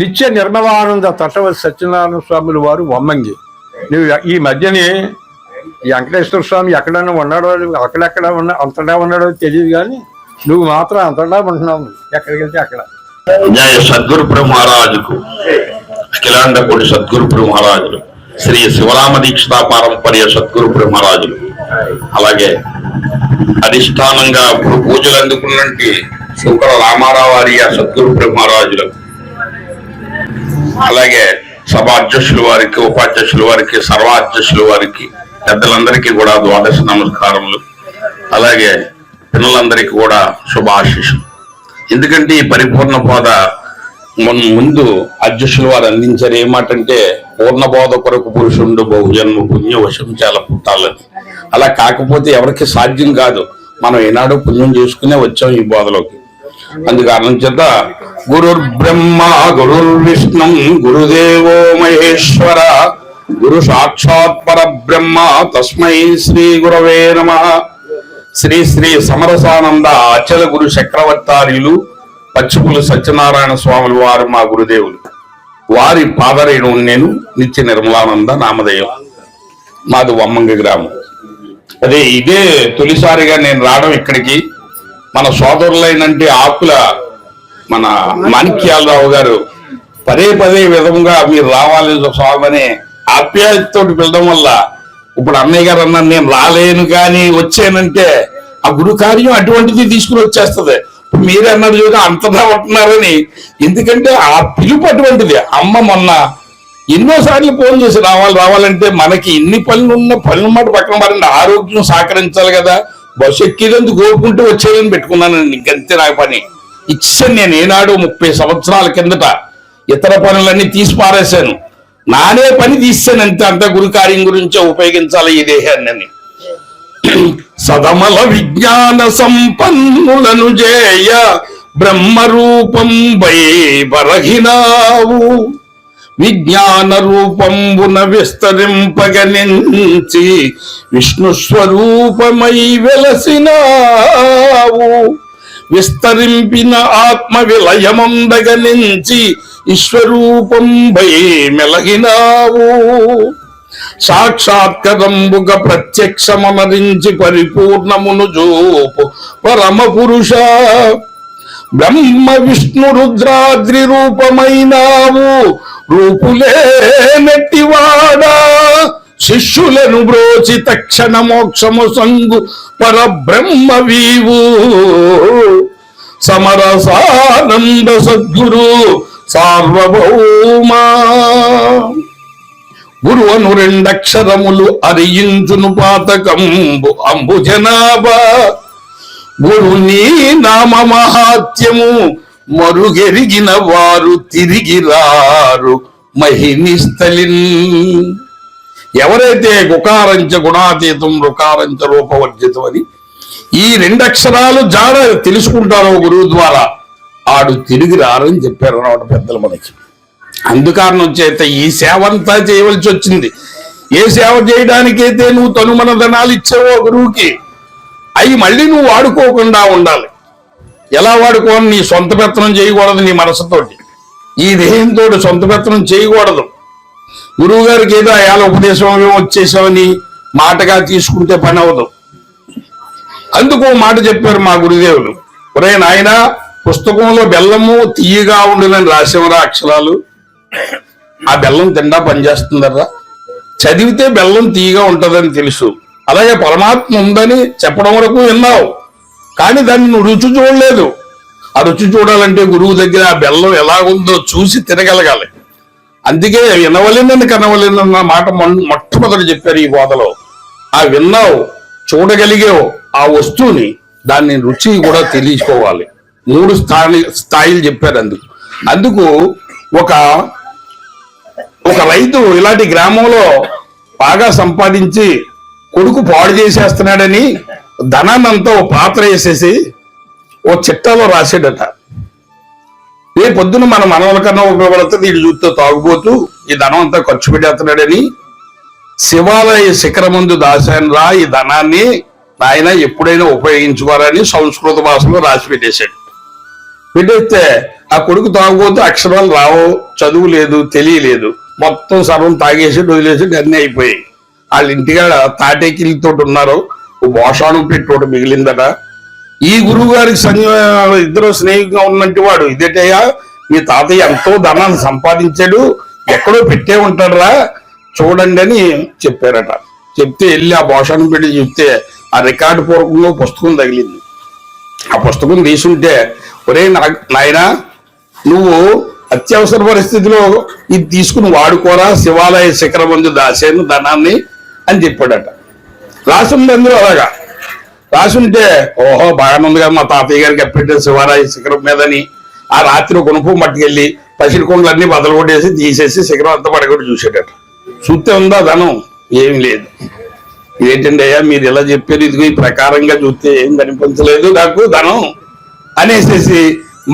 నిత్య నిర్మలానంద తటవ సత్యనారాయణ స్వాములు వారు వమ్మంగి. నువ్వు ఈ మధ్యనే ఈ వెంకటేశ్వర స్వామి ఎక్కడైనా ఉన్నాడో అక్కడెక్కడ ఉన్నా అంతటా ఉన్నాడో తెలియదు కానీ నువ్వు మాత్రం అంతటా ఉంటున్నావు. ఎక్కడికి వెళ్తే అక్కడ. జయ సద్గురు మహారాజుకు అఖిలాండ కోటి సద్గురు మహారాజులు శ్రీ శివరామ దీక్షిత పారంపర్య సద్గురు మహారాజులు. అలాగే అధిష్టానంగా పూజలు అందుకున్నట్టు శంకర రామారావు ఆర్య సద్గురు మహారాజులకు మహారాజులు అలాగే సభాధ్యక్షుల వారికి ఉపాధ్యక్షుల వారికి సర్వాధ్యక్షుల వారికి పెద్దలందరికీ కూడా ద్వాదశ నమస్కారములు. అలాగే పిల్లలందరికీ కూడా శుభాశిషులు. ఎందుకంటే ఈ పరిపూర్ణ బోధ మన ముందు అధ్యక్షులు వారు అందించారు ఏమాటంటే పూర్ణ బోధ కొరకు పురుషుండు బహుజన్మ పుణ్య వశం చాలా పుట్టాలని. అలా కాకపోతే ఎవరికి సాధ్యం కాదు. మనం ఏనాడు పుణ్యం చేసుకునే వచ్చాం ఈ బోధలోకి. అందుకారణం చేత గురుర్ బ్రహ్మ గురుర్ గురుదేవో మహేశ్వర గురు సాక్షాత్ పరబ్రహ్మ తస్మై శ్రీ గురవే నమః శ్రీ శ్రీ సమరసానంద అచల గురు చక్రవర్తార్యులు పచ్చిపులు సత్యనారాయణ స్వాములు వారు మా గురుదేవులు. వారి పాదరేణు నేను నిత్య నిర్మలానంద నామధేయం. మాది వమ్మంగ గ్రామం. అదే ఇదే తొలిసారిగా నేను రావడం ఇక్కడికి. మన సోదరులైనంటే ఆకుల మన మాణిక్యాలరావు గారు పదే పదే విధంగా మీరు రావాలి స్వామి ఆప్యాయతతోటి పిలడం వల్ల ఇప్పుడు అన్నయ్య గారు అన్నారు నేను రాలేను కానీ వచ్చానంటే ఆ గురు కార్యం అటువంటిది తీసుకుని వచ్చేస్తది. మీరు అన్నారు చూడ అంతగా ఉంటున్నారని. ఎందుకంటే ఆ పిలుపు అటువంటిది. అమ్మ మొన్న ఎన్నోసార్లు ఫోన్ చేసి రావాలి రావాలంటే మనకి ఎన్ని పనులు ఉన్న పనులు మాట పక్కన పడండి. ఆరోగ్యం సహకరించాలి కదా. బస్సు ఎక్కేదందుకు కోరుకుంటూ వచ్చేదని పెట్టుకున్నాను ఇంకంతే నా పని. ఇచ్చాను నేను ఏనాడు ముప్పై సంవత్సరాల కిందట ఇతర పనులన్నీ తీసి పారేశాను నానే పని తీసాను అంతే అంత గురుకార్యం గురించే ఉపయోగించాలి ఈ దేహాన్ని. సదమల విజ్ఞాన సంపన్నులను జేయ బ్రహ్మరూపం బరహినావు విజ్ఞాన రూపంబున విస్తరింపగనించి విష్ణు స్వరూపమై వెలసినావు. విస్తరింపిన ఆత్మ విలయమందగనించి ఈశ్వరూపం వై మెలగినావు. సాక్షాత్కరంబుగ ప్రత్యక్షమనరించి పరిపూర్ణమును జోపు పరమ పురుష బ్రహ్మ విష్ణు రుద్రాద్రి రూపమైనావు. రూపులే నెట్టివాడా. శిష్యులను బ్రోచి తక్షణ మోక్షము సంగు పరబ్రహ్మ వీవు. సమరసానంద సద్గురు సార్వభౌమా. గురువను రెండక్షరములు అరియించును పాతకంబు అంబు జనాభా. గురుని నామ మహాత్యము మరుగెరిగిన వారు తిరిగి రారు మహినిస్థలిన్. ఎవరైతే గుకారంచ గుణాతీతం రుకారంచ రూపవర్జితం అని ఈ రెండు అక్షరాలు జాడ తెలుసుకుంటారో గురువు ద్వారా ఆడు తిరిగి రారని చెప్పారు అన్నమాట పెద్దలు మనకి. అందుకారణం చేత ఈ సేవ అంతా చేయవలసి వచ్చింది. ఏ సేవ చేయడానికైతే నువ్వు తనుమన ధనాలు ఇచ్చావో గురువుకి అవి మళ్ళీ నువ్వు వాడుకోకుండా ఉండాలి. ఎలా వాడుకోని నీ సొంత పెత్తనం చేయకూడదు నీ మనసుతోటి. ఈ దేహంతో సొంత పెత్తనం చేయకూడదు. గురువు గారికి ఏదో అయాల ఉపదేశం వచ్చేసామని మాటగా తీసుకుంటే పని అవదు అందుకు మాట చెప్పారు మా గురుదేవులు. ఒరే నాయన పుస్తకంలో బెల్లము తీయగా ఉండునని రాసేవరా అక్షరాలు? ఆ బెల్లం తిండా పనిచేస్తుందర్రా చదివితే బెల్లం తీయగా ఉంటదని తెలుసు. అలాగే పరమాత్మ ఉందని చెప్పడం వరకు విన్నావు. కానీ దాన్ని నువ్వు రుచి చూడలేదు. ఆ రుచి చూడాలంటే గురువు దగ్గర ఆ బెల్లం ఎలాగుందో చూసి తినగలగాలి. అందుకే వినవలేనని కనవలేనన్న మాట మొట్టమొదటి చెప్పారు ఈ బోధలో. ఆ విన్నావు చూడగలిగావు ఆ వస్తువుని దాన్ని రుచి కూడా తెలియకోవాలి మూడు స్థాయి స్థాయిలు చెప్పారు అందుకు. అందుకు ఒక ఒక రైతు ఇలాంటి గ్రామంలో బాగా సంపాదించి కొడుకు పాడు చేసేస్తున్నాడని ధనాన్నంతా ఓ పాత్ర వేసేసి ఓ చిట్టాలో రాసాడట రే పొద్దున మన మనవల కన్నా ఉపయోగపడుతుంది చూస్తే తాగుబోతూ ఈ ధనం అంతా ఖర్చు పెట్టేస్తున్నాడని శివాలయ శిఖర ముందు దాశాను రా ఈ ధనాన్ని ఆయన ఎప్పుడైనా ఉపయోగించుకోవాలని సంస్కృత భాషలో రాసి పెట్టేశాడు. పెట్టేస్తే ఆ కొడుకు తాగుపోతే అక్షరాలు రావు చదువు లేదు తెలియలేదు. మొత్తం సర్వం తాగేసి వదిలేసి అన్నీ అయిపోయాయి. వాళ్ళ ఇంటికాడ తాటేకిలితో ఉన్నారు ఓ మోషాను పెట్టి ఒకటి మిగిలిందట. ఈ గురువు గారికి సంజ ఇద్దరు స్నేహితుగా ఉన్నట్టు వాడు. ఇదేటయ్యా మీ తాతయ్య ఎంతో ధనాన్ని సంపాదించాడు. ఎక్కడో పెట్టే ఉంటాడురా. చూడండి అని చెప్పారట. చెప్తే వెళ్ళి ఆ భాషను పెట్టి చెప్తే ఆ రికార్డు పూర్వకంలో పుస్తకం తగిలింది. ఆ పుస్తకం తీసుంటే ఒరే నాయన నాయనా నువ్వు అత్యవసర పరిస్థితిలో ఇది తీసుకుని వాడుకోరా. శివాలయ శిఖరం ముందు దాసేను ధనాన్ని అని చెప్పాడట. రాసింది అందులో అలాగా. రాసుంటే ఓహో బాగానే ఉంది కదా మా తాతయ్య గారికి అప్పెట్టే శివాలయ శిఖరం మీదని. ఆ రాత్రి కొనుపు మట్టుకెళ్ళి పసిడి కొండలన్నీ బదలు కొట్టేసి తీసేసి శిఖరం అంతా పడగొట్టి చూసాడట చూస్తే ఉందా ధనం? ఏం లేదు. ఏంటండి అయ్యా మీరు ఇలా చెప్పారు ఇదిగో ఈ ప్రకారంగా చూస్తే ఏం కనిపించలేదు నాకు ధనం అనేసేసి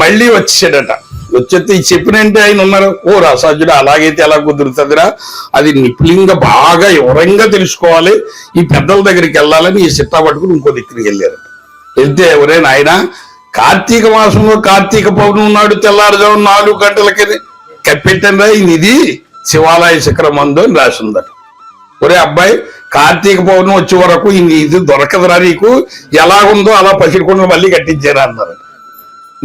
మళ్ళీ వచ్చేసాడట వచ్చేస్తే చెప్పినంటే ఆయన ఉన్నారు. ఓ రసాజుడు అలాగైతే ఎలా కుదురుతుందిరా? అది నిపుణంగా బాగా వివరంగా తెలుసుకోవాలి. ఈ పెద్దల దగ్గరికి వెళ్ళాలని ఈ సిట్టా పట్టుకుని ఇంకో దగ్గరికి వెళ్ళారు. వెళ్తే ఒరే నాయన కార్తీక మాసంలో కార్తీక పౌర్ణమి నాడు తెల్లారుజాము నాలుగు గంటలకి కప్పెట్టండి ఇది శివాలయ శిఖరం మందు అని రాసి ఉందట ఒరే అబ్బాయి కార్తీక పౌర్ణమి వచ్చే వరకు ఇది దొరకదురా నీకు. ఎలా ఉందో అలా పసిడికుండా మళ్ళీ కట్టించారా అన్నారు.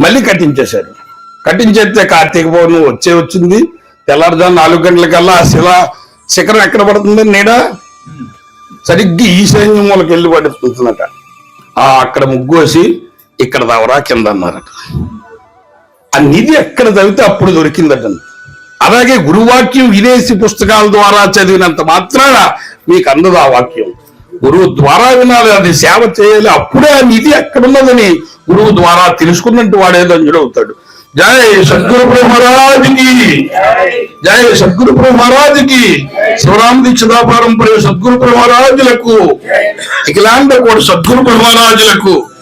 మళ్ళీ కట్టించేశారు. కట్టించేస్తే కార్తీక పౌర్ణమి వచ్చే వచ్చింది. తెల్లారుజాము నాలుగు గంటలకల్లా ఆ శిల శిఖరం ఎక్కడ పడుతుంది నీడ? సరిగ్గా ఈశాన్య మూలకి వెళ్ళి పడుతుందట. ఆ అక్కడ ముగ్గోసి ఇక్కడ దావరా కింద అన్నారట. ఆ నిధి ఎక్కడ చదివితే అప్పుడు దొరికిందట. అలాగే గురువాక్యం విదేశీ పుస్తకాల ద్వారా చదివినంత మాత్రాన మీకు అందదు ఆ వాక్యం. గురువు ద్వారా వినాలి అది సేవ చేయాలి అప్పుడే ఆ నిధి ఎక్కడున్నదని గురువు ద్వారా తెలుసుకున్నట్టు వాడే ధన్యుడు అవుతాడు. జై సద్గురు బ్రహ్మరాజుకి జై సద్గురు బ్రహ్మరాజుకి శివరామ దీక్షితాపారంపర్య సద్గురు మహారాజులకు. ఇలాంటి కూడా సద్గురు మహారాజులకు.